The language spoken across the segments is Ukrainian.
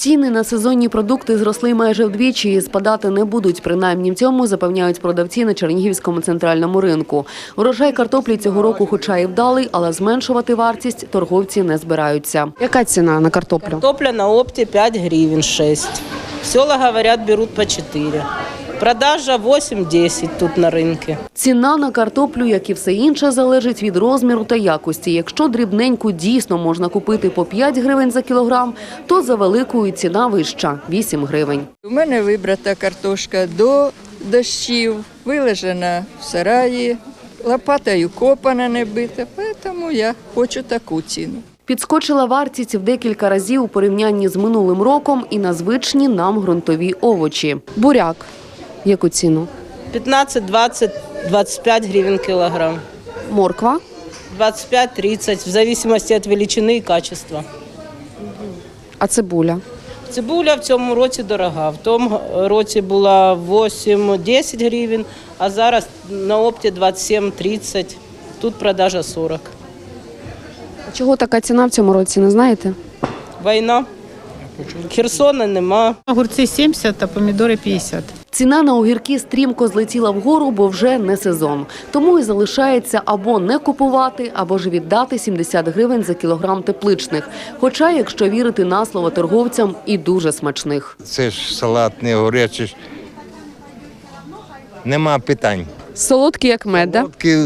Ціни на сезонні продукти зросли майже вдвічі і спадати не будуть. Принаймні в цьому запевняють продавці на Чернігівському центральному ринку. Урожай картоплі цього року, хоча і вдалий, але зменшувати вартість торговці не збираються. Яка ціна на картоплю? Картопля на опті 5 гривень 6. Села, говорять, беруть по 4. Продажа 8-10 тут на рынке. Ціна на картоплю, як і все інше, залежить від розміру та якості. Якщо дрібненьку дійсно можна купити по 5 гривень за кілограм, то за великою ціна вища – 8 гривень. У мене вибрата картошка до дощів, вилежена в сараї, лопатою копана не бита, тому я хочу таку ціну. Підскочила вартість в декілька разів у порівнянні з минулим роком і на звичні нам ґрунтові овочі. Буряк. Яку ціну? 15, 20, 25 гривен килограмм. Морква. 25-30, в зависимости от величины и качества. А цибуля? Цибуля в цьому році дорога. В тому році була 8-10 гривень, а зараз на опті 27-30. Тут продажа 40. А чого така ціна в цьому році, не знаєте? Війна. Херсона нема. Огурці 70, а помідори 50. Ціна на огірки стрімко злетіла вгору, бо вже не сезон. Тому і залишається або не купувати, або ж віддати 70 гривень за кілограм тепличних. Хоча, якщо вірити на слово торговцям, і дуже смачних. Це ж салат не горячий. Нема питань. Солодкий як мед, да? Солодкі,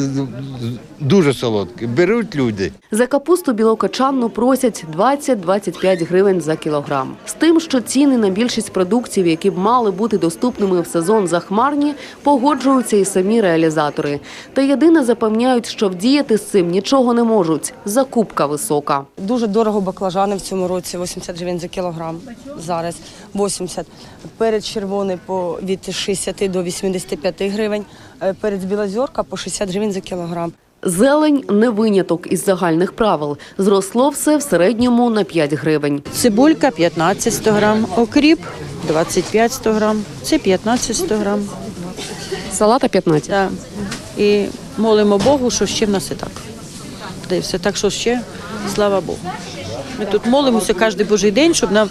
дуже солодкі. Беруть люди. За капусту білокачанну просять 20-25 гривень за кілограм. З тим, що ціни на більшість продуктів, які б мали бути доступними в сезон захмарні, погоджуються і самі реалізатори. Та єдине запевняють, що вдіяти з цим нічого не можуть. Закупка висока. Дуже дорого баклажани в цьому році, 80 гривень за кілограм. Зараз 80. Перець червоний по від 60 до 85 гривень. Е, Перець білозорка по 60 гривень за кілограм. Зелень не виняток із загальних правил. Зросло все в середньому на 5 гривень. Цибулька 15 100 грам, окріп 25 100 грам, це 15 100 грам. Салата 15. Да. І молимо Богу, що ще в нас і так. Та й все. Так що ще, слава Богу. Ми тут молимося кожен божий день, щоб нам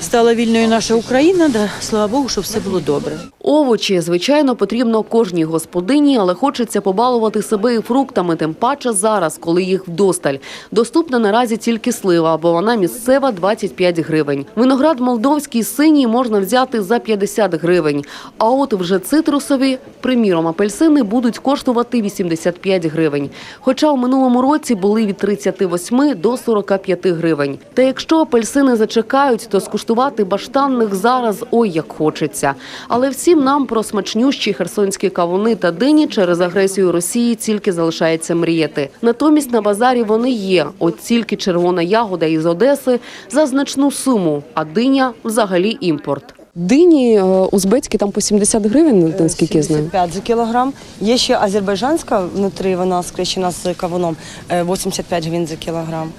стала вільною наша Україна. Да. Слава Богу, щоб все було добре. Овочі, звичайно, потрібно кожній господині, але хочеться побалувати себе і фруктами, тим паче зараз, коли їх вдосталь. Доступна наразі тільки слива, бо вона місцева 25 гривень. Виноград молдовський синій можна взяти за 50 гривень. А от вже цитрусові, приміром, апельсини будуть коштувати 85 гривень. Хоча у минулому році були від 38 до 45 гривень. Та якщо апельсини зачекають, то скуштувати баштанних зараз ой як хочеться. Але всім нам про смачнющі херсонські кавуни та дині через агресію Росії тільки залишається мріяти. Натомість на базарі вони є. От тільки червона ягода із Одеси за значну суму, а диня взагалі імпорт. Дині е, узбецькі там по 70 гривень, наскільки я знаю. 75 за кілограм. Є ще азербайджанська внутрі, вона скрещена з кавуном, е, 85 гривень за кілограм.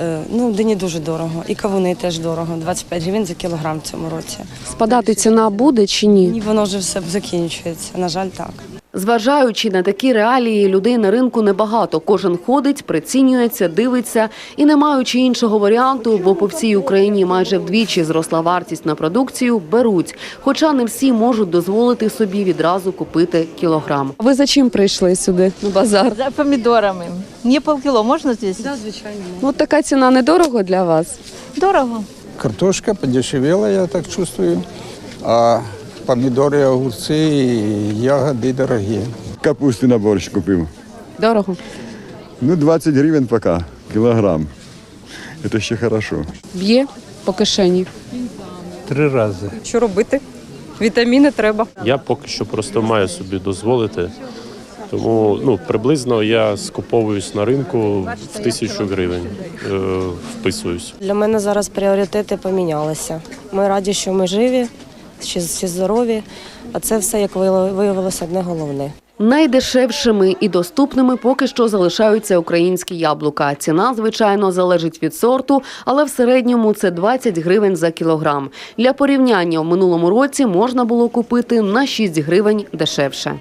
Е, Ну, дині дуже дорого. І кавуни теж дорого. 25 гривень за кілограм в цьому році. Спадати ціна буде чи ні? Ні, воно вже все закінчується. На жаль, так. Зважаючи на такі реалії, людей на ринку небагато. Кожен ходить, прицінюється, дивиться і не маючи іншого варіанту, бо по всій Україні майже вдвічі зросла вартість на продукцію, беруть. Хоча не всі можуть дозволити собі відразу купити кілограм. Ви за чим прийшли сюди на базар? За помидорами. Мне полкило можно здесь? Да, Ну така ціна недорого для вас. Дорого. Картошка подешевела, я так чувствую. А помидоры, огурцы и ягоды дорогие. Капусти на борщ купив. Дорого. Ну, 20 гривень поки, кілограм. Це ще хорошо. Б'є по кишені. Три рази. Що робити? Вітаміни треба. Я поки що просто маю собі дозволити. Тому ну, приблизно я скуповуюсь на ринку в тисячу гривень, е, вписуюсь. Для мене зараз пріоритети помінялися. Ми раді, що ми живі, ще чи здорові, а це все, як виявило- виявилося, одне головне. Найдешевшими і доступними поки що залишаються українські яблука. Ціна, звичайно, залежить від сорту, але в середньому це 20 гривень за кілограм. Для порівняння в минулому році можна було купити на 6 гривень дешевше.